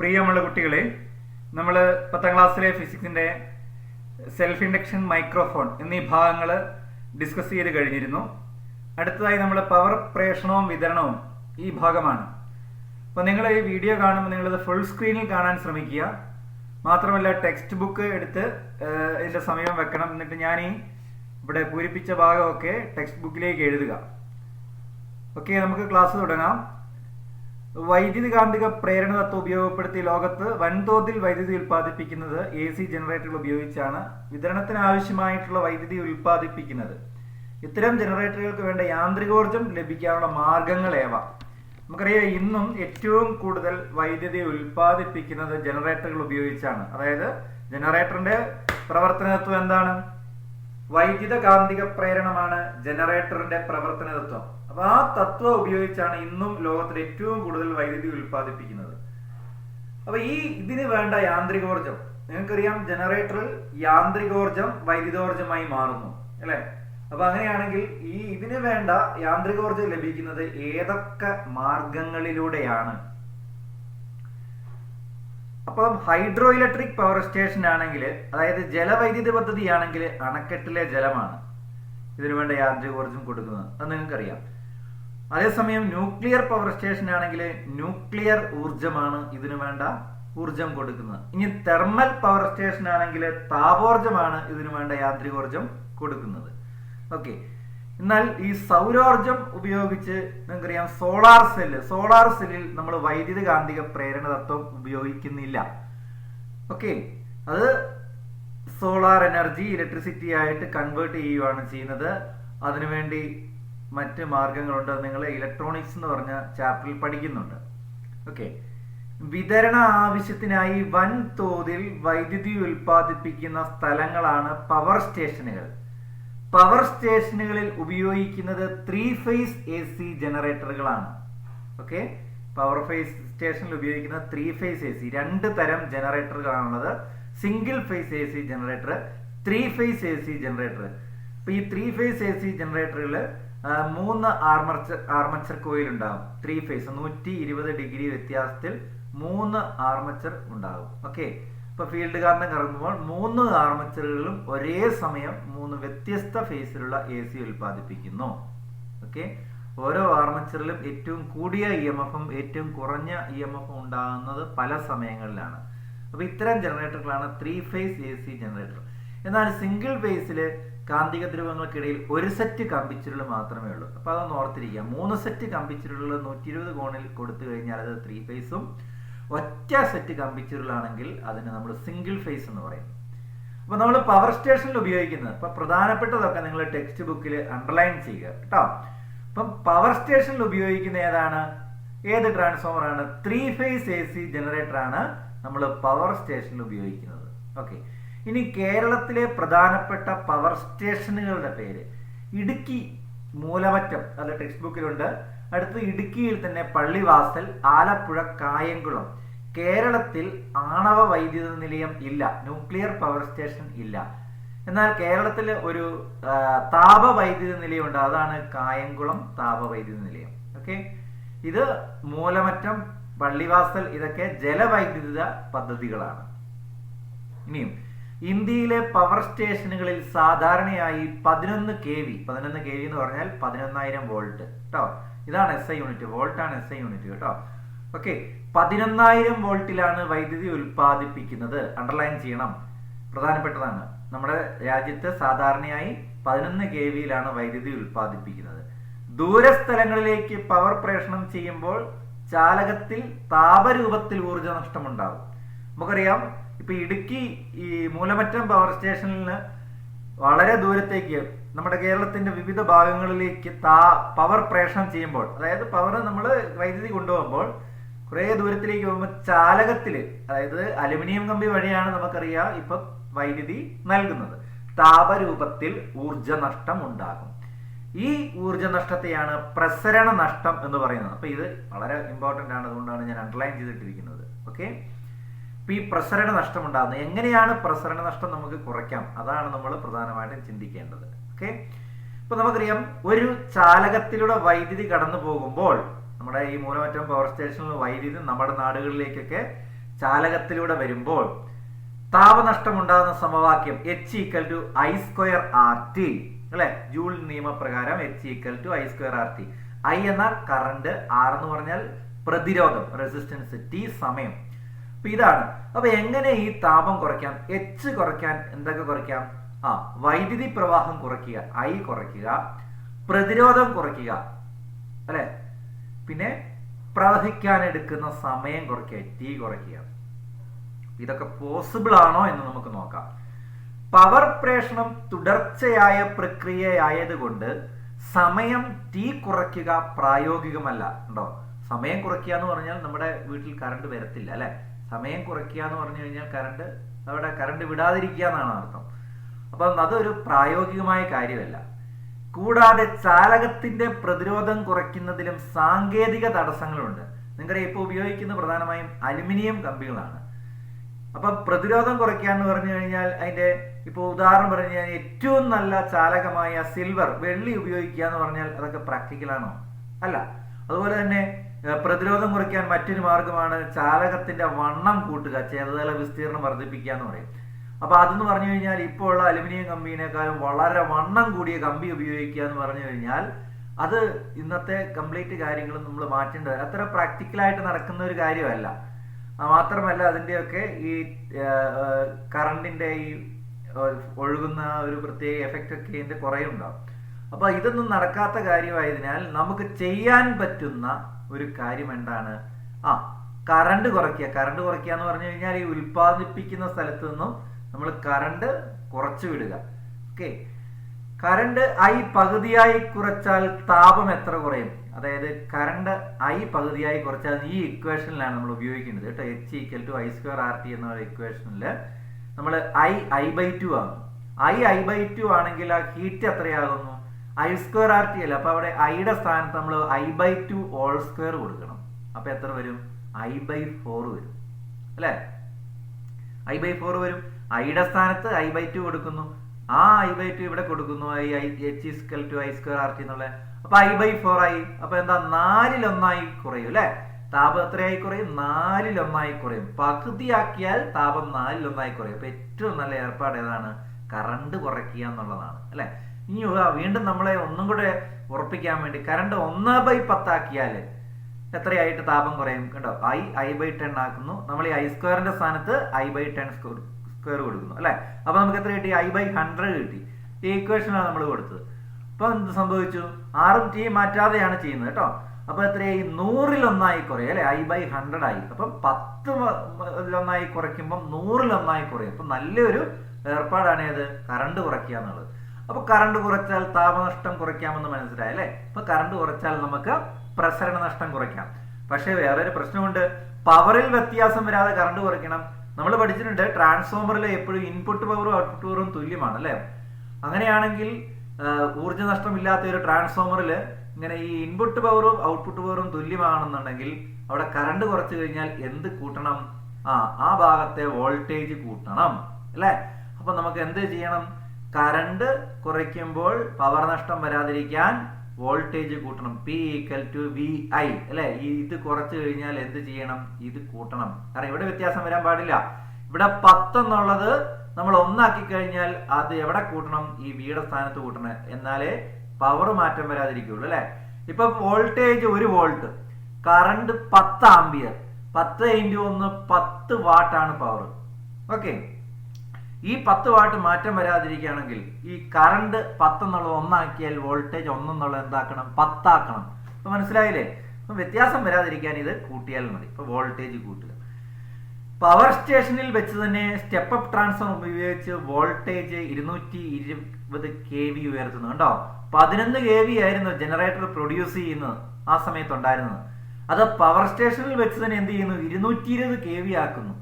പ്രിയമുള്ള കുട്ടികളെ നമ്മൾ പത്താം ക്ലാസ്സിലെ ഫിസിക്സിന്റെ സെൽഫ് ഇൻഡക്ഷൻ മൈക്രോഫോൺ എന്നീ ഭാഗങ്ങൾ ഡിസ്കസ് ചെയ്ത് കഴിഞ്ഞിരുന്നു. അടുത്തതായി നമ്മൾ പവർ പ്രേഷണവും വിതരണവും ഈ ഭാഗമാണ്. അപ്പോൾ നിങ്ങൾ ഈ വീഡിയോ കാണുമ്പോൾ നിങ്ങളിത് ഫുൾ സ്ക്രീനിൽ കാണാൻ ശ്രമിക്കുക. മാത്രമല്ല ടെക്സ്റ്റ് ബുക്ക് എടുത്ത് ഇതിന്റെ സമയം വെക്കണം. എന്നിട്ട് ഞാൻ ഈ ഇവിടെ പൂരിപ്പിച്ച ഭാഗമൊക്കെ ടെക്സ്റ്റ് ബുക്കിലേക്ക് എഴുതുക. ഓക്കെ നമുക്ക് ക്ലാസ് തുടങ്ങാം. വൈദ്യുതി കാന്തിക പ്രേരണ തത്വം ഉപയോഗപ്പെടുത്തി ലോകത്ത് വൻതോതിൽ വൈദ്യുതി ഉൽപ്പാദിപ്പിക്കുന്നത് എ സി ജനറേറ്ററുകൾ ഉപയോഗിച്ചാണ് വിതരണത്തിന് ആവശ്യമായിട്ടുള്ള വൈദ്യുതി ഉൽപ്പാദിപ്പിക്കുന്നത്. ഇത്തരം ജനറേറ്ററുകൾക്ക് വേണ്ട യാന്ത്രികോർജം ലഭിക്കാനുള്ള മാർഗങ്ങൾ ഏവ? നമുക്കറിയാം ഇന്നും ഏറ്റവും കൂടുതൽ വൈദ്യുതി ഉൽപ്പാദിപ്പിക്കുന്നത് ജനറേറ്ററുകൾ ഉപയോഗിച്ചാണ്. അതായത് ജനറേറ്ററിന്റെ പ്രവർത്തനത്വം എന്താണ്? വൈദ്യുത കാന്തിക പ്രേരണമാണ് ജനറേറ്ററിന്റെ പ്രവർത്തന തത്വം അപ്പൊ ആ തത്വം ഉപയോഗിച്ചാണ് ഇന്നും ലോകത്തിൽ ഏറ്റവും കൂടുതൽ വൈദ്യുതി ഉൽപ്പാദിപ്പിക്കുന്നത്. അപ്പൊ ഈ ഇതിന് വേണ്ട യാന്ത്രികോർജം നിങ്ങൾക്കറിയാം ജനറേറ്ററിൽ യാന്ത്രികോർജം വൈദ്യുതോർജമായി മാറുന്നു അല്ലെ? അപ്പൊ അങ്ങനെയാണെങ്കിൽ ഈ ഇതിന് വേണ്ട യാന്ത്രികോർജം ലഭിക്കുന്നത് ഏതൊക്കെ മാർഗങ്ങളിലൂടെയാണ്? അപ്പം ഹൈഡ്രോ ഇലക്ട്രിക് പവർ സ്റ്റേഷൻ ആണെങ്കിൽ അതായത് ജലവൈദ്യുത പദ്ധതി ആണെങ്കിൽ അണക്കെട്ടിലെ ജലമാണ്. ഇതിനു വേണ്ട യാന്ത്രികോർജം കൊടുക്കുന്നത്. അത് നിങ്ങൾക്കറിയാം. അതേസമയം ന്യൂക്ലിയർ പവർ സ്റ്റേഷൻ ആണെങ്കിൽ ന്യൂക്ലിയർ ഊർജമാണ് ഇതിനു വേണ്ട ഊർജം കൊടുക്കുന്നത്. ഇനി തെർമൽ പവർ സ്റ്റേഷൻ ആണെങ്കിൽ താപോർജമാണ് ഇതിനു വേണ്ട യാന്ത്രികോർജം കൊടുക്കുന്നത്. ഓക്കെ. എന്നാൽ ഈ സൗരോർജം ഉപയോഗിച്ച് നിങ്ങൾക്കറിയാം സോളാർ സെല്ല് സോളാർ സെല്ലിൽ നമ്മൾ വൈദ്യുത കാന്തിക പ്രേരണ തത്വം ഉപയോഗിക്കുന്നില്ല. ഓക്കെ അത് സോളാർ എനർജി ഇലക്ട്രിസിറ്റി ആയിട്ട് കൺവേർട്ട് ചെയ്യുകയാണ് ചെയ്യുന്നത്. അതിനുവേണ്ടി മറ്റ് മാർഗങ്ങളുണ്ട്. നിങ്ങൾ ഇലക്ട്രോണിക്സ് എന്ന് പറഞ്ഞ ചാപ്റ്ററിൽ പഠിക്കുന്നുണ്ട്. ഓക്കെ വിതരണ ആവശ്യത്തിനായി വൻതോതിൽ വൈദ്യുതി ഉൽപ്പാദിപ്പിക്കുന്ന സ്ഥലങ്ങളാണ് പവർ സ്റ്റേഷനുകൾ പവർ സ്റ്റേഷനുകളിൽ ഉപയോഗിക്കുന്നത് ത്രീ ഫേസ് എ സി ജനറേറ്ററുകളാണ് ഓക്കെ പവർ ഫേസ് സ്റ്റേഷനിൽ ഉപയോഗിക്കുന്ന ത്രീ ഫേസ് എ സി രണ്ട് തരം ജനറേറ്ററുകളാണുള്ളത് single phase A C generator three phase A C generator ഇപ്പൊ ഈ ത്രീ ഫേസ് എ സി ജനറേറ്ററുകൾ മൂന്ന് ആർമർച്ചർ ആർമച്ചർ കോയിൽ ഉണ്ടാകും ത്രീ ഫേസ് നൂറ്റി ഇരുപത് ഡിഗ്രി വ്യത്യാസത്തിൽ മൂന്ന് ആർമച്ചർ ഉണ്ടാകും ഓക്കെ ഇപ്പൊ ഫീൽഡ് കാരണം കറങ്ങുമ്പോൾ മൂന്ന് ആർമച്ചറുകളും ഒരേ സമയം മൂന്ന് വ്യത്യസ്ത ഫേസിലുള്ള എ സി ഉൽപ്പാദിപ്പിക്കുന്നു. ഓക്കെ ഓരോ ആർമച്ചറിലും ഏറ്റവും കൂടിയ ഇ എം എഫും ഏറ്റവും കുറഞ്ഞ ഇ എം എഫും ഉണ്ടാകുന്നത് പല സമയങ്ങളിലാണ്. അപ്പൊ ഇത്തരം ജനറേറ്ററുകളാണ് three phase A C generator. എന്നാൽ സിംഗിൾ ഫേസിൽ കാന്തിക ധ്രുവങ്ങൾക്കിടയിൽ ഒരു സെറ്റ് കമ്പിച്ചുരുൾ മാത്രമേ ഉള്ളൂ. അപ്പൊ അതൊന്ന് ഓർത്തിരിക്കുക. മൂന്ന് സെറ്റ് കമ്പിച്ചുരുളുകൾ നൂറ്റി ഇരുപത് കോണിൽ കൊടുത്തു കഴിഞ്ഞാൽ അത് ത്രീ ഫേസും ഒറ്റ സെറ്റ് കമ്പിച്ചുരുളാണെങ്കിൽ അതിന് നമ്മൾ സിംഗിൾ ഫേസ് എന്ന് പറയും. അപ്പൊ നമ്മൾ പവർ സ്റ്റേഷനിൽ ഉപയോഗിക്കുന്നത് ഇപ്പൊ പ്രധാനപ്പെട്ടതൊക്കെ നിങ്ങൾ ടെക്സ്റ്റ് ബുക്കിൽ അണ്ടർലൈൻ ചെയ്യുക കേട്ടോ. അപ്പം പവർ സ്റ്റേഷനിൽ ഉപയോഗിക്കുന്ന ഏതാണ്? ഏത് ട്രാൻസ്ഫോമർ ആണ്? Three phase A C generator ആണ് നമ്മൾ പവർ സ്റ്റേഷനിൽ ഉപയോഗിക്കുന്നത്. ഓക്കെ ഇനി കേരളത്തിലെ പ്രധാനപ്പെട്ട പവർ സ്റ്റേഷനുകളുടെ പേര്. ഇടുക്കി മൂലമറ്റം അത് ടെക്സ്റ്റ് ബുക്കിലുണ്ട് അടുത്ത് ഇടുക്കിയിൽ തന്നെ പള്ളിവാസൽ ആലപ്പുഴ കായംകുളം. കേരളത്തിൽ ആണവ വൈദ്യുത നിലയം ഇല്ല. ന്യൂക്ലിയർ പവർ സ്റ്റേഷൻ ഇല്ല. എന്നാൽ കേരളത്തിൽ ഒരു താപ വൈദ്യുത നിലയം ഉണ്ട്. അതാണ് കായംകുളം താപ വൈദ്യുത നിലയം. ഓക്കെ ഇത് മൂലമറ്റം പള്ളിവാസൽ ഇതൊക്കെ ജലവൈദ്യുത പദ്ധതികളാണ്. ഇനിയും ഇന്ത്യയിലെ പവർ സ്റ്റേഷനുകളിൽ സാധാരണയായി പതിനൊന്ന് കെ വി പതിനൊന്ന് കെ വി എന്ന് പറഞ്ഞാൽ പതിനൊന്നായിരം വോൾട്ട് കേട്ടോ ഇതാണ് എസ് ഐ യൂണിറ്റ് വോൾട്ട് ആണ് എസ് ഐ യൂണിറ്റ് കേട്ടോ. ഓക്കെ പതിനൊന്നായിരം വോൾട്ടിലാണ് വൈദ്യുതി ഉൽപ്പാദിപ്പിക്കുന്നത്. അണ്ടർലൈൻ ചെയ്യണം. പ്രധാനപ്പെട്ടതാണ് നമ്മുടെ രാജ്യത്ത് സാധാരണയായി പതിനൊന്ന് കെ വിയിലാണ് വൈദ്യുതി ഉൽപ്പാദിപ്പിക്കുന്നത്. ദൂരസ്ഥലങ്ങളിലേക്ക് പവർ പ്രേഷണം ചെയ്യുമ്പോൾ ചാലകത്തിൽ താപരൂപത്തിൽ ഊർജ നഷ്ടമുണ്ടാകും നമുക്കറിയാം ഇപ്പൊ ഇടുക്കി ഈ മൂലമറ്റം പവർ സ്റ്റേഷനിൽ നിന്ന് വളരെ ദൂരത്തേക്ക് നമ്മുടെ കേരളത്തിന്റെ വിവിധ ഭാഗങ്ങളിലേക്ക് താ പവർ പ്രേഷണം ചെയ്യുമ്പോൾ അതായത് പവർ നമ്മൾ വൈദ്യുതി കൊണ്ടുപോകുമ്പോൾ കുറെ ദൂരത്തിലേക്ക് പോകുമ്പോൾ ചാലകത്തിൽ അതായത് അലുമിനിയം കമ്പി വഴിയാണ് നമുക്കറിയാം ഇപ്പൊ വൈദ്യുതി നൽകുന്നത്. താപരൂപത്തിൽ ഊർജ നഷ്ടം ഉണ്ടാകും. ഈ ഊർജ നഷ്ടത്തെയാണ് പ്രസരണ നഷ്ടം എന്ന് പറയുന്നത്. അപ്പൊ ഇത് വളരെ ഇമ്പോർട്ടന്റ് ആണ് അതുകൊണ്ടാണ് ഞാൻ അണ്ടർലൈൻ ചെയ്തിട്ടിരിക്കുന്നത്. ഓക്കെ അപ്പൊ ഈ പ്രസരണ നഷ്ടം ഉണ്ടാകുന്നത്. എങ്ങനെയാണ് പ്രസരണ നഷ്ടം നമുക്ക് കുറയ്ക്കാം? അതാണ് നമ്മൾ പ്രധാനമായിട്ടും ചിന്തിക്കേണ്ടത്. ഓക്കെ? ഇപ്പൊ നമുക്കറിയാം ഒരു ചാലകത്തിലൂടെ വൈദ്യുതി കടന്നു പോകുമ്പോൾ നമ്മുടെ ഈ മൂലമറ്റം പവർ സ്റ്റേഷനിൽ വൈദ്യുതി നമ്മുടെ നാടുകളിലേക്കൊക്കെ ചാലകത്തിലൂടെ വരുമ്പോൾ താപനഷ്ടം ഉണ്ടാകുന്ന സമവാക്യം H equal to I square R T അല്ലെ? ജൂൾ നിയമപ്രകാരം H equal to I square R T I എന്ന കറണ്ട് ആർ എന്ന് പറഞ്ഞാൽ പ്രതിരോധം റെസിസ്റ്റൻസ് ടി സമയം. അപ്പൊ ഇതാണ്. അപ്പൊ എങ്ങനെ ഈ താപം കുറയ്ക്കാം? എച്ച് കുറയ്ക്കാൻ എന്തൊക്കെ കുറയ്ക്കാം? ആ വൈദ്യുതി പ്രവാഹം കുറയ്ക്കുക ഐ കുറയ്ക്കുക പ്രതിരോധം കുറയ്ക്കുക അല്ലെ? പിന്നെ പ്രവഹിക്കാൻ എടുക്കുന്ന സമയം കുറയ്ക്കുക ടി കുറയ്ക്കുക. ഇതൊക്കെ പോസിബിൾ ആണോ എന്ന് നമുക്ക് നോക്കാം. പവർ പ്രേഷണം തുടർച്ചയായ പ്രക്രിയയായതുകൊണ്ട് സമയം ടി കുറയ്ക്കുക പ്രായോഗികമല്ല ഉണ്ടോ? സമയം കുറയ്ക്കുക എന്ന് പറഞ്ഞാൽ നമ്മുടെ വീട്ടിൽ കറണ്ട് വരത്തില്ല അല്ലെ? സമയം കുറയ്ക്കുക എന്ന് പറഞ്ഞു കഴിഞ്ഞാൽ കറണ്ട് അവിടെ കറണ്ട് വിടാതിരിക്കുക എന്നാണ് അർത്ഥം. അപ്പം അതൊരു പ്രായോഗികമായ കാര്യമല്ല. കൂടാതെ ചാലകത്തിന്റെ പ്രതിരോധം കുറയ്ക്കുന്നതിലും സാങ്കേതിക തടസ്സങ്ങളുണ്ട്. നിങ്ങളുടെ ഇപ്പോൾ ഉപയോഗിക്കുന്ന പ്രധാനമായും അലുമിനിയം കമ്പികളാണ്. അപ്പൊ പ്രതിരോധം കുറയ്ക്കുക എന്ന് പറഞ്ഞു കഴിഞ്ഞാൽ അതിന്റെ ഇപ്പൊ ഉദാഹരണം പറഞ്ഞു കഴിഞ്ഞാൽ ഏറ്റവും നല്ല ചാലകമായ സിൽവർ വെള്ളി ഉപയോഗിക്കുക എന്ന് പറഞ്ഞാൽ അതൊക്കെ പ്രാക്ടിക്കൽ ആണോ? അല്ല. അതുപോലെ തന്നെ പ്രതിരോധം കുറയ്ക്കാൻ മറ്റൊരു മാർഗമാണ് ചാലകത്തിന്റെ വണ്ണം കൂട്ടുക ചേതല വിസ്തീർണം വർദ്ധിപ്പിക്കുക എന്ന് പറയും. അപ്പൊ അതെന്ന് പറഞ്ഞു കഴിഞ്ഞാൽ ഇപ്പോൾ ഉള്ള അലുമിനിയം കമ്പിനേക്കാളും വളരെ വണ്ണം കൂടിയ കമ്പി ഉപയോഗിക്കുക എന്ന് പറഞ്ഞു കഴിഞ്ഞാൽ അത് ഇന്നത്തെ കംപ്ലീറ്റ് കാര്യങ്ങളും നമ്മൾ മാറ്റേണ്ടത് അത്ര പ്രാക്ടിക്കലായിട്ട് നടക്കുന്ന ഒരു കാര്യമല്ല. മാത്രമല്ല അതിന്റെയൊക്കെ ഈ കറണ്ടിന്റെ ഈ ഒഴുകുന്ന ഒരു പ്രത്യേക എഫക്റ്റ് ഒക്കെ ഇതിന്റെ കുറേ ഉണ്ടാവും അപ്പൊ ഇതൊന്നും നടക്കാത്ത കാര്യമായതിനാൽ നമുക്ക് ചെയ്യാൻ പറ്റുന്ന ഒരു കാര്യം എന്താണ്? ആ കറണ്ട് കുറയ്ക്കുക. കറണ്ട് കുറയ്ക്കുക എന്ന് പറഞ്ഞു കഴിഞ്ഞാൽ ഈ ഉൽപ്പാദിപ്പിക്കുന്ന സ്ഥലത്തു നിന്നും നമ്മൾ കറണ്ട് കുറച്ച് വിടുക. ഓക്കെ കറണ്ട് ഐ പകുതിയായി കുറച്ചാൽ താപം എത്ര കുറയും? അതായത് കറണ്ട് ഐ പകുതിയായി കുറച്ചാൽ ഈ ഇക്വേഷനിലാണ് നമ്മൾ ഉപയോഗിക്കുന്നത് കേട്ടോ. H equal to I square R T എന്ന ഇക്വേഷനിൽ നമ്മൾ ഐ ഐ ബൈ ടു ആകും ഐ ഐ ബൈ ടു ആണെങ്കിൽ ആ ഹീറ്റ് എത്രയാകുന്നു? ഐ സ്ക്വയർ ആർ ടി അല്ല? അപ്പൊ അവിടെ ഐയുടെ സ്ഥാനത്ത് നമ്മൾ I by two all square കൊടുക്കണം. അപ്പൊ എത്ര വരും? ഐ ബൈ ഫോർ വരും. അല്ലേ? ഐ ബൈ ഫോർ വരും. ഐയുടെ സ്ഥാനത്ത് ഐ ബൈ ടു കൊടുക്കുന്നു. ആ ഐ ബൈ ടു ഇവിടെ കൊടുക്കുന്നു. I I H equal to I square R T എന്നുള്ള. അപ്പൊ ഐ ബൈ ഫോർ ആയി. അപ്പൊ എന്താ? നാലിലൊന്നായി കുറയും അല്ലെ? താപം എത്രയായി കുറയും? നാലിലൊന്നായി കുറയും. പകുതിയാക്കിയാൽ താപം നാലിലൊന്നായി കുറയും. അപ്പൊ ഏറ്റവും നല്ല ഏർപ്പാട് ഏതാണ്? കറണ്ട് കുറയ്ക്കുക എന്നുള്ളതാണ് അല്ലെ? ഇനി വീണ്ടും നമ്മളെ ഒന്നും കൂടെ ഉറപ്പിക്കാൻ വേണ്ടി കറണ്ട് ഒന്ന് ബൈ പത്താക്കിയാൽ എത്രയായിട്ട് താപം കുറയും? കണ്ടോ? ഐ ഐ ബൈ ടെൻ ആക്കുന്നു. നമ്മൾ ഈ ഐ സ്ക്വയറിന്റെ സ്ഥാനത്ത് ഐ ബൈ ടെൻ സ്ക്വയർ കൊടുക്കുന്നു അല്ലെ? അപ്പൊ നമുക്ക് എത്ര കിട്ടി? ഐ ബൈ ഹൺഡ്രഡ് കിട്ടി. ഈ ഇക്വേഷനാണ് നമ്മൾ കൊടുത്തത്. അപ്പൊ എന്ത് സംഭവിച്ചു? ആറും ടി മാറ്റാതെയാണ് ചെയ്യുന്നത് കേട്ടോ. അപ്പൊ എത്രയായി? നൂറിലൊന്നായി കുറയും അല്ലെ? ഐ ബൈ ഹൺഡ്രഡ് ആയി. അപ്പം പത്ത് ഒന്നായി കുറയ്ക്കുമ്പോൾ നൂറിലൊന്നായി കുറയും. അപ്പൊ നല്ലൊരു ഏർപ്പാടാണ് ഏത്? കറണ്ട് കുറയ്ക്കുക എന്നുള്ളത്. അപ്പൊ കറണ്ട് കുറച്ചാൽ താപനഷ്ടം കുറയ്ക്കാമെന്ന് മനസ്സിലായി അല്ലെ? അപ്പൊ കറണ്ട് കുറച്ചാൽ നമുക്ക് പ്രസരണ നഷ്ടം കുറയ്ക്കാം. പക്ഷേ വേറൊരു പ്രശ്നമുണ്ട്. പവറിൽ വ്യത്യാസം വരാതെ കറണ്ട് കുറയ്ക്കണം. നമ്മൾ പഠിച്ചിട്ടുണ്ട് ട്രാൻസ്ഫോമറിൽ എപ്പോഴും ഇൻപുട്ട് പവറും ഔട്ട്പുട്ട് പവറും തുല്യമാണ് അല്ലെ? അങ്ങനെയാണെങ്കിൽ ഊർജ നഷ്ടമില്ലാത്ത ഒരു ട്രാൻസ്ഫോമറിൽ ഇങ്ങനെ ഈ ഇൻപുട്ട് പവറും ഔട്ട്പുട്ട് പവറും തുല്യമാണെന്നുണ്ടെങ്കിൽ അവിടെ കറണ്ട് കുറച്ച് കഴിഞ്ഞാൽ എന്ത് കൂട്ടണം? ആ ആ ഭാഗത്തെ വോൾട്ടേജ് കൂട്ടണം അല്ലേ? അപ്പൊ നമുക്ക് എന്ത് ചെയ്യണം? കറണ്ട് കുറയ്ക്കുമ്പോൾ പവർ നഷ്ടം വരാതിരിക്കാൻ വോൾട്ടേജ് കൂട്ടണം. P equal to V I അല്ലെ? ഇത് കുറച്ച് കഴിഞ്ഞാൽ എന്ത് ചെയ്യണം? ഇത് കൂട്ടണം. കാരണം ഇവിടെ വ്യത്യാസം വരാൻ പാടില്ല. ഇവിടെ പത്ത് എന്നുള്ളത് നമ്മൾ ഒന്നാക്കി കഴിഞ്ഞാൽ അത് എവിടെ കൂട്ടണം? ഈ വിയുടെ സ്ഥാനത്ത് കൂട്ടണം. എന്നാലേ പവർ മാറ്റം വരാതിരിക്കുള്ളൂ അല്ലെ? ഇപ്പൊ വോൾട്ടേജ് ഒരു വോൾട്ട്. കറണ്ട് പത്ത് ആംബിയർ പത്ത് ഇന്റു ഒന്ന് പത്ത് വാട്ടാണ് പവർ ഓക്കെ ഈ പത്ത് വാട്ട് മാറ്റം വരാതിരിക്കുകയാണെങ്കിൽ ഈ കറണ്ട് പത്തെന്നുള്ളത് ഒന്നാക്കിയാൽ വോൾട്ടേജ് ഒന്നെന്നുള്ളത് എന്താക്കണം? പത്താക്കണം. അപ്പൊ മനസ്സിലായില്ലേ? അപ്പൊ വ്യത്യാസം വരാതിരിക്കാൻ ഇത് കൂട്ടിയാൽ മതി. ഇപ്പൊ വോൾട്ടേജ് കൂട്ടുക. പവർ സ്റ്റേഷനിൽ വെച്ച് തന്നെ സ്റ്റെപ്പ് അപ്പ് ട്രാൻസ്ഫോം ഉപയോഗിച്ച് വോൾട്ടേജ് ഇരുന്നൂറ്റി ഇരുപത് കെ വി ഉയർത്തുന്നു. കണ്ടോ? പതിനൊന്ന് കെ വി ആയിരുന്നു ജനറേറ്റർ പ്രൊഡ്യൂസ് ചെയ്യുന്നത്. ആ സമയത്ത് ഉണ്ടായിരുന്നത് അത് പവർ സ്റ്റേഷനിൽ വെച്ച് തന്നെ എന്ത് ചെയ്യുന്നു? ഇരുന്നൂറ്റി ഇരുപത് കെ വി ആക്കുന്നു.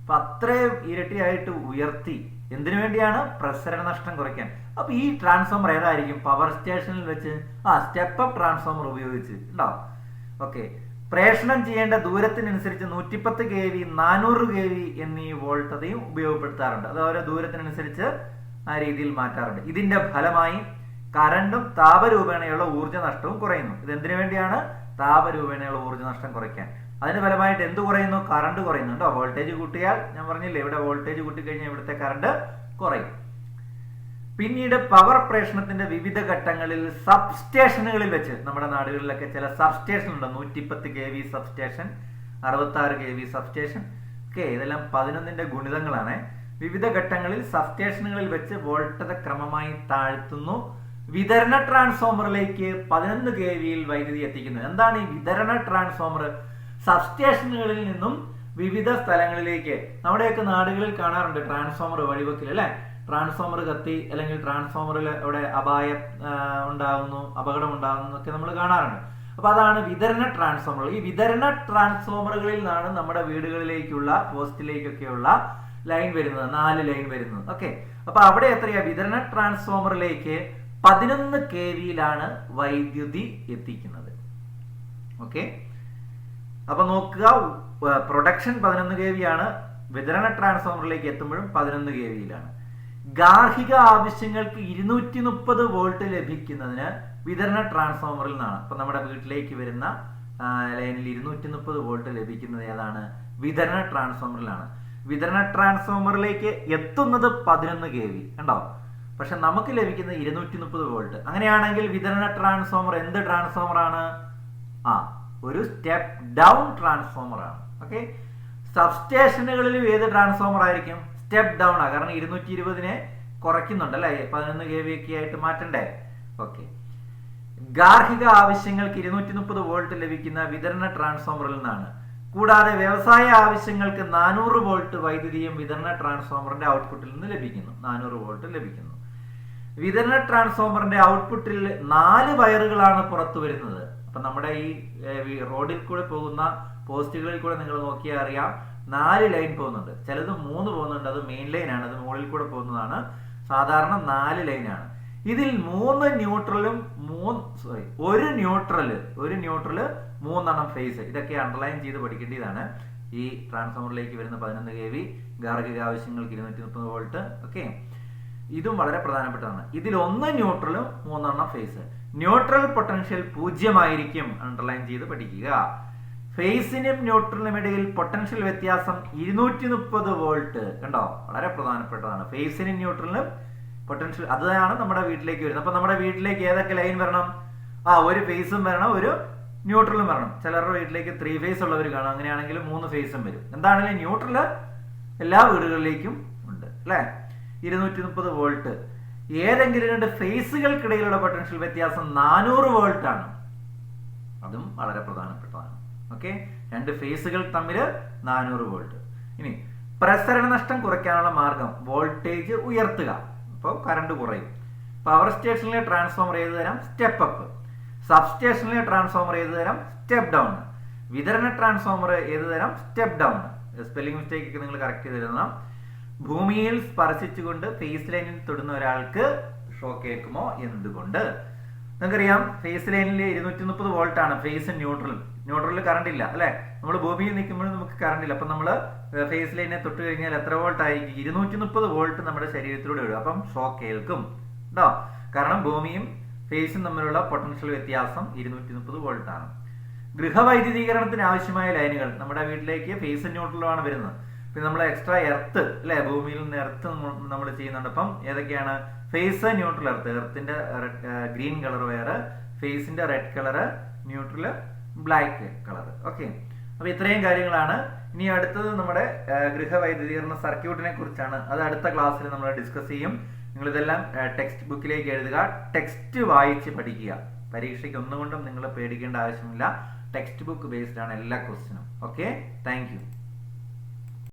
അപ്പൊ അത്രയും ഇരട്ടിയായിട്ട് ഉയർത്തി എന്തിനു വേണ്ടിയാണ് പ്രസരണ നഷ്ടം കുറയ്ക്കാൻ? അപ്പൊ ഈ ട്രാൻസ്ഫോമർ ഏതായിരിക്കും? പവർ സ്റ്റേഷനിൽ വെച്ച് ആ സ്റ്റെപ്പ് അപ്പ് ട്രാൻസ്ഫോമർ ഉപയോഗിച്ച് ഉണ്ടോ ഓക്കെ പ്രേഷണം ചെയ്യേണ്ട ദൂരത്തിനനുസരിച്ച് നൂറ്റിപ്പത്ത് കെ വി നാനൂറ് കെ വി എന്നീ വോൾട്ടതയും ഉപയോഗപ്പെടുത്താറുണ്ട്. അത് ഓരോ ദൂരത്തിനനുസരിച്ച് ആ രീതിയിൽ മാറ്റാറുണ്ട്. ഇതിന്റെ ഫലമായി കറണ്ടും താപരൂപേണയുള്ള ഊർജ നഷ്ടവും കുറയുന്നു. ഇത് എന്തിനു വേണ്ടിയാണ്? താപരൂപേണയുള്ള ഊർജ നഷ്ടം കുറയ്ക്കാൻ. അതിന് ഫലമായിട്ട് എന്ത് കുറയുന്നു? കറണ്ട് കുറയുന്നുണ്ടോ വോൾട്ടേജ് കൂട്ടിയാൽ ഞാൻ പറഞ്ഞില്ലേ ഇവിടെ വോൾട്ടേജ് കൂട്ടിക്കഴിഞ്ഞാൽ ഇവിടുത്തെ കറണ്ട് കുറയും. പിന്നീട് പവർ പ്രേഷണത്തിന്റെ വിവിധ ഘട്ടങ്ങളിൽ സബ്സ്റ്റേഷനുകളിൽ വെച്ച് നമ്മുടെ നാടുകളിലൊക്കെ ചില സബ്സ്റ്റേഷൻ ഉണ്ട്? നൂറ്റിപ്പത്ത് കെ വി സബ്സ്റ്റേഷൻ അറുപത്തി ആറ് കെ വി സബ്സ്റ്റേഷൻ ഓക്കെ ഇതെല്ലാം പതിനൊന്നിന്റെ ഗുണിതങ്ങളാണ്. വിവിധ ഘട്ടങ്ങളിൽ സബ്സ്റ്റേഷനുകളിൽ വെച്ച് വോൾട്ടത ക്രമമായി താഴ്ത്തുന്നു. വിതരണ ട്രാൻസ്ഫോമറിലേക്ക് പതിനൊന്ന് കെ വിയിൽ വൈദ്യുതി എത്തിക്കുന്നു. എന്താണ് ഈ വിതരണ ട്രാൻസ്ഫോമർ സബ്സ്റ്റേഷനുകളിൽ നിന്നും വിവിധ സ്ഥലങ്ങളിലേക്ക്. നമ്മുടെയൊക്കെ നാടുകളിൽ കാണാറുണ്ട് ട്രാൻസ്ഫോമർ വഴിവെക്കൽ അല്ലെ? ട്രാൻസ്ഫോമർ കത്തി അല്ലെങ്കിൽ ട്രാൻസ്ഫോമറിൽ അവിടെ അപായം ഉണ്ടാകുന്നു അപകടം ഉണ്ടാകുന്നു ഒക്കെ നമ്മൾ കാണാറുണ്ട്. അപ്പൊ അതാണ് വിതരണ ട്രാൻസ്ഫോമർ ഈ വിതരണ ട്രാൻസ്ഫോമറുകളിൽ നിന്നാണ് നമ്മുടെ വീടുകളിലേക്കുള്ള പോസ്റ്റിലേക്കൊക്കെയുള്ള ലൈൻ വരുന്നത് നാല് ലൈൻ വരുന്നത്. ഓക്കെ. അപ്പൊ അവിടെ എത്രയാ? വിതരണ ട്രാൻസ്ഫോമറിലേക്ക് പതിനൊന്ന് കെ വിയിലാണ് വൈദ്യുതി എത്തിക്കുന്നത്. ഓക്കെ. അപ്പൊ നോക്കുക പ്രൊഡക്ഷൻ പതിനൊന്ന് കെ വി ആണ് വിതരണ ട്രാൻസ്ഫോമറിലേക്ക് എത്തുമ്പോഴും പതിനൊന്ന് കെ വിയിലാണ് ഗാർഹിക ആവശ്യങ്ങൾക്ക് ഇരുന്നൂറ്റി മുപ്പത് വോൾട്ട് ലഭിക്കുന്നതിന് വിതരണ ട്രാൻസ്ഫോമറിൽ നിന്നാണ്. അപ്പൊ നമ്മുടെ വീട്ടിലേക്ക് വരുന്ന ലൈനിൽ ഇരുന്നൂറ്റി മുപ്പത് വോൾട്ട് ലഭിക്കുന്നത് ഏതാണ്? വിതരണ ട്രാൻസ്ഫോമറിലാണ് വിതരണ ട്രാൻസ്ഫോമറിലേക്ക് എത്തുന്നത് പതിനൊന്ന് കെ വി ഉണ്ടോ പക്ഷെ നമുക്ക് ലഭിക്കുന്നത് ഇരുന്നൂറ്റി മുപ്പത് വോൾട്ട്. അങ്ങനെയാണെങ്കിൽ വിതരണ ട്രാൻസ്ഫോമർ എന്ത് ട്രാൻസ്ഫോമർ ആണ് ആ ഒരു സ്റ്റെപ്പ് ഡൗൺ ട്രാൻസ്ഫോമർ ആണ്. ഓക്കെ സബ്സ്റ്റേഷനുകളിൽ ഏത് ട്രാൻസ്ഫോമർ ആയിരിക്കും? സ്റ്റെപ്പ് ഡൗൺ ആണ് കാരണം ഇരുന്നൂറ്റി ഇരുപതിനെ കുറയ്ക്കുന്നുണ്ട് അല്ലേ? പതിനൊന്ന് കെ വി ഒക്കെ ആയിട്ട് മാറ്റണ്ടേ? ഓക്കെ ഗാർഹിക ആവശ്യങ്ങൾക്ക് ഇരുന്നൂറ്റി മുപ്പത് വോൾട്ട് ലഭിക്കുന്ന വിതരണ ട്രാൻസ്ഫോമറിൽ നിന്നാണ്. കൂടാതെ വ്യവസായ ആവശ്യങ്ങൾക്ക് നാനൂറ് വോൾട്ട് വൈദ്യുതിയും വിതരണ ട്രാൻസ്ഫോമറിന്റെ ഔട്ട്പുട്ടിൽ നിന്ന് ലഭിക്കുന്നു. നാനൂറ് വോൾട്ട് ലഭിക്കുന്നു. വിതരണ ട്രാൻസ്ഫോമറിന്റെ ഔട്ട്പുട്ടിൽ നാല് വയറുകളാണ് പുറത്തു വരുന്നത്. അപ്പൊ നമ്മുടെ ഈ റോഡിൽ കൂടെ പോകുന്ന പോസ്റ്റുകളിൽ കൂടെ നിങ്ങൾ നോക്കിയാൽ അറിയാം നാല് ലൈൻ പോകുന്നുണ്ട്. ചിലത് മൂന്ന് പോകുന്നുണ്ട് അത് മെയിൻ ലൈൻ ആണ് അത് മുകളിൽ കൂടെ പോകുന്നതാണ്. സാധാരണ നാല് ലൈൻ ആണ്. ഇതിൽ മൂന്ന് ന്യൂട്രലും മൂന്ന് സോറി ഒരു ന്യൂട്രൽ ഒരു ന്യൂട്രൽ മൂന്നെണ്ണം ഫേസ് ഇതൊക്കെ അണ്ടർലൈൻ ചെയ്ത് പഠിക്കേണ്ടതാണ്. ഈ ട്രാൻസ്ഫോമറിലേക്ക് വരുന്ന പതിനൊന്ന് കെ വി ഗാർഹിക ആവശ്യങ്ങൾക്ക് ഇരുന്നൂറ്റി മുപ്പത് വോൾട്ട് ഓക്കെ ഇതും വളരെ പ്രധാനപ്പെട്ടതാണ്. ഇതിൽ ഒന്ന് ന്യൂട്രലും മൂന്നെണ്ണം ഫേസ് ന്യൂട്രൽ പൊട്ടൻഷ്യൽ പൂജ്യമായിരിക്കും അണ്ടർലൈൻ ചെയ്ത് പഠിക്കുക. ഫേസിനും ന്യൂട്രലിനും ഇടയിൽ പൊട്ടൻഷ്യൽ വ്യത്യാസം ഇരുന്നൂറ്റി മുപ്പത് വോൾട്ട് കണ്ടോ? വളരെ പ്രധാനപ്പെട്ടതാണ്. ഫേസിനും ന്യൂട്രലിനും പൊട്ടൻഷ്യൽ അതാണ് നമ്മുടെ വീട്ടിലേക്ക് വരുന്നത്. അപ്പൊ നമ്മുടെ വീട്ടിലേക്ക് ഏതൊക്കെ ലൈൻ വരണം? ആ ഒരു ഫേസും വരണം ഒരു ന്യൂട്രലും വരണം. ചിലരുടെ വീട്ടിലേക്ക് ത്രീ ഫേസ് ഉള്ളവർ കാണും. അങ്ങനെയാണെങ്കിൽ മൂന്ന് ഫേസും വരും. എന്താണെങ്കിലും ന്യൂട്രൽ എല്ലാ വീടുകളിലേക്കും ഉണ്ട് അല്ലേ? ഇരുന്നൂറ്റി മുപ്പത് വോൾട്ട് ഏതെങ്കിലും രണ്ട് ഫേസുകൾക്കിടയിലുള്ള പൊട്ടൻഷ്യൽ വ്യത്യാസം നാനൂറ് വോൾട്ട് ആണ്. അതും വളരെ പ്രധാനപ്പെട്ടതാണ്. ഓക്കെ രണ്ട് ഫേസുകൾ തമ്മിൽ നാനൂറ് വോൾട്ട് ഇനി പ്രസരണ നഷ്ടം കുറയ്ക്കാനുള്ള മാർഗം വോൾട്ടേജ് ഉയർത്തുക. അപ്പോൾ കറണ്ട് കുറയും. പവർ സ്റ്റേഷനിലെ ട്രാൻസ്ഫോമർ ചെയ്ത് തരാം? സ്റ്റെപ്പ് അപ്പ് സബ് സ്റ്റേഷനിലെ ട്രാൻസ്ഫോമർ ചെയ്ത് തരാം? സ്റ്റെപ്പ് ഡൗൺ വിതരണ ട്രാൻസ്ഫോമർ ഏത് തരാം? സ്റ്റെപ്പ് ഡൗൺ സ്പെല്ലിംഗ് മിസ്റ്റേക്ക് ഒക്കെ നിങ്ങൾ കറക്റ്റ് ചെയ്ത് എഴുതണം ഭൂമിയിൽ സ്പർശിച്ചുകൊണ്ട് ഫേസ് ലൈനിൽ തൊടുന്ന ഒരാൾക്ക് ഷോക്ക് ഏൽക്കുമോ എന്തുകൊണ്ട്? നിങ്ങൾക്കറിയാം ഫേസ് ലൈനിൽ ഇരുന്നൂറ്റി മുപ്പത് വോൾട്ട് ആണ് ഫേസ് ന്യൂട്രൽ ന്യൂട്രലിൽ കറണ്ട് ഇല്ല അല്ലെ? നമ്മൾ ഭൂമിയിൽ നിൽക്കുമ്പോൾ നമുക്ക് കറണ്ട് ഇല്ല. അപ്പൊ നമ്മൾ ഫേസ് ലൈനെ തൊട്ട് കഴിഞ്ഞാൽ എത്ര വോൾട്ട് ആയിരിക്കും? ഇരുന്നൂറ്റി മുപ്പത് വോൾട്ട് നമ്മുടെ ശരീരത്തിലൂടെ വരും അപ്പം ഷോക്ക് ഏൽക്കും. കേട്ടോ കാരണം ഭൂമിയും ഫേസും തമ്മിലുള്ള പൊട്ടൻഷ്യൽ വ്യത്യാസം ഇരുന്നൂറ്റി മുപ്പത് വോൾട്ട് ആണ്. ഗൃഹവൈദ്യുതീകരണത്തിന് ആവശ്യമായ ലൈനുകൾ നമ്മുടെ വീട്ടിലേക്ക് ഫേസ് ന്യൂട്രലാണ് വരുന്നത്. പിന്നെ നമ്മൾ എക്സ്ട്രാ എർത്ത് അല്ലെ? ഭൂമിയിൽ നിന്ന് എർത്ത് നമ്മൾ ചെയ്യുന്നുണ്ട്. അപ്പം ഏതൊക്കെയാണ്? ഫേസ് ന്യൂട്രൽ എർത്ത് എർത്തിന്റെ ഗ്രീൻ കളർ വേറെ ഫേസിന്റെ red colour neutral black colour okay അപ്പൊ ഇത്രയും കാര്യങ്ങളാണ്. ഇനി അടുത്തത് നമ്മുടെ ഗൃഹവൈദ്യുതീകരണ സർക്യൂട്ടിനെ കുറിച്ചാണ്. അത് അടുത്ത ക്ലാസ്സിൽ നമ്മൾ ഡിസ്കസ് ചെയ്യും. നിങ്ങൾ ഇതെല്ലാം ടെക്സ്റ്റ് ബുക്കിലേക്ക് എഴുതുക. ടെക്സ്റ്റ് വായിച്ച് പഠിക്കുക. പരീക്ഷയ്ക്ക് ഒന്നുകൊണ്ടും നിങ്ങൾ പേടിക്കേണ്ട ആവശ്യമില്ല. ടെക്സ്റ്റ് ബുക്ക് ബേസ്ഡ് ആണ് എല്ലാ ക്വസ്റ്റിനും ഓക്കെ താങ്ക്